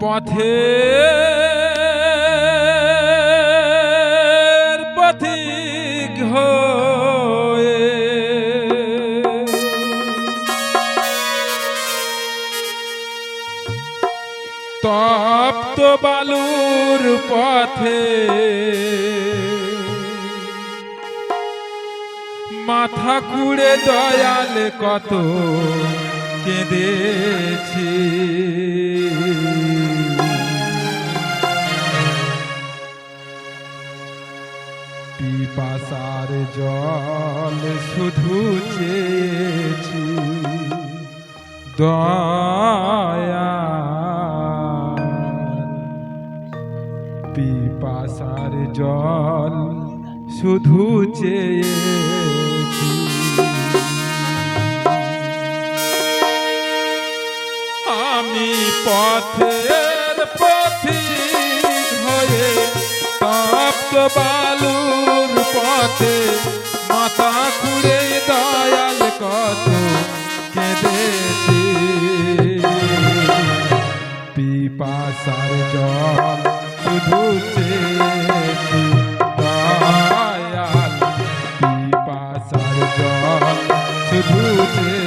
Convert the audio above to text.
পথে। পথিক তপ্ত বালুর পথে। মাথা কুড়ে দয়াল কত কেঁদেছি পিপাসার জল শুধু চেয়েছি। দয়া। পিপাসার জল শুধু চেয়েছি। আমি পথের তপ্ত বালুর পথে মাথা খুঁড়ে দয়াল কত কেঁদেছি। পিপাসার জল শুধু চেয়েছি দয়াল। পিপাসার জল শুধু চেয়েছি